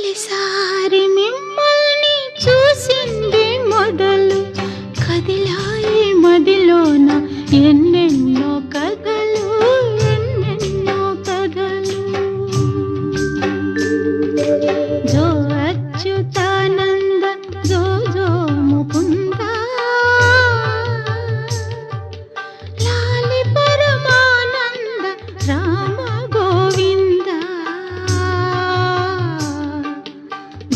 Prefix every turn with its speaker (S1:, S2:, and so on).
S1: తొలిసారి మిమ్మల్ని చూసింది మొదలు కదిలాయి మదిలోన ఎన్నెన్నో కథలు ఎన్నెన్నో కథలు. జో అచ్యుతానంద జో జో ముకుంద. పరమానంద రామ